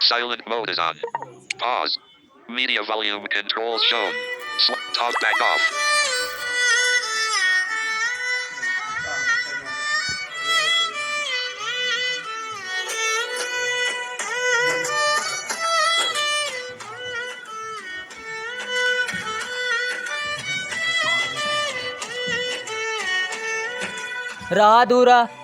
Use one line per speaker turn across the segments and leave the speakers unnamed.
Silent mode is on. Pause. Media volume controls shown. Sl- talk back off.
राधुरा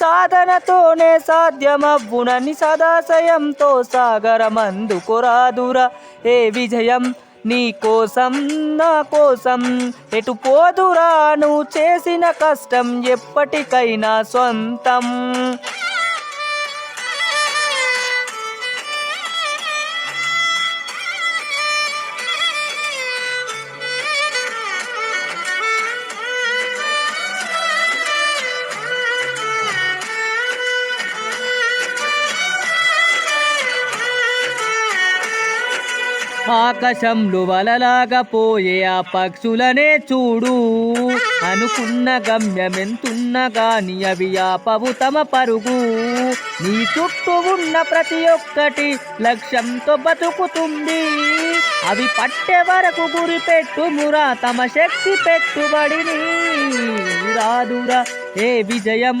సాధనతోనే సాధ్యమవ్వునని సదాశయంతో సాగరమందుకురాదురా ఏ విజయం? నీ కోసం నా కోసం ఎటు పోదురా? నువ్వు చేసిన కష్టం ఎప్పటికైనా సొంతం ఆకాశంలో వలలాగపోయే ఆ పక్షులనే చూడు. అనుకున్న గమ్యమెంతున్నా గాని అవి ఆపవు తమ పరుగు. నీ చుట్టూ ఉన్న ప్రతి ఒక్కటి లక్ష్యంతో బతుకుతుంది. అవి పట్టే వరకు గురి పెట్టుమురా తమ శక్తి పెట్టుబడిని. రాదురా ఏ విజయం?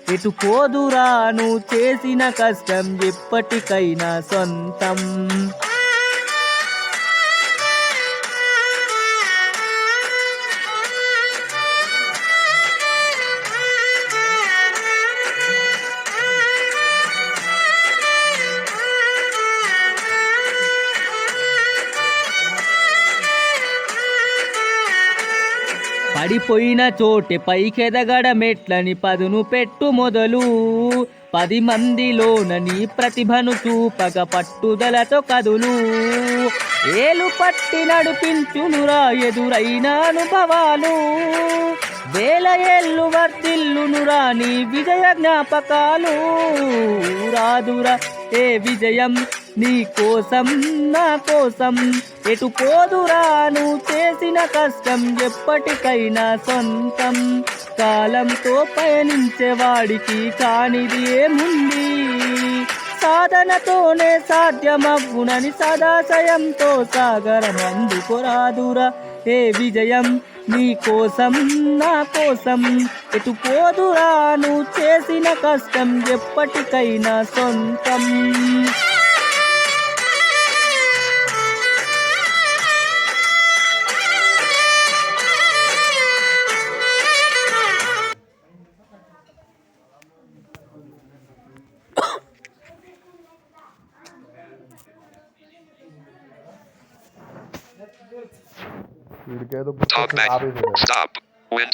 ఎటు పోదురా నువ్వు చేసిన కష్టం ఎప్పటికైనా సొంతం. పడిపోయిన చోటే పైకెదగడ మెట్లని పదును పెట్టు మొదలు. పది మందిలోన నీ ప్రతిభను చూపక పట్టుదలతో కదులు. ఏలు పట్టి నడిపించునురా ఎదురైన అనుభవాలు. వేల ఏళ్ళు వర్తిల్లునురా నీ విజయ జ్ఞాపకాలు. రాదురా ఏ విజయం? నీ కోసం నా కోసం ఎటు పోదురాను చేసిన కష్టం ఎప్పటికైనా సొంతం. కాలంతో పయనించేవాడికి కానిది ఏముంది? సాధనతోనే సాధ్యమవ్వునని సదాశయంతో సాగరం అందుకోరాదురా ఏ విజయం? నీ కోసం నా కోసం ఎటు పోదురాను చేసిన కష్టం ఎప్పటికైనా సొంతం.
వీడికేదో
Talk
గుర్తొచ్చింది
back.
ఆపేసాడు
Stop. Window.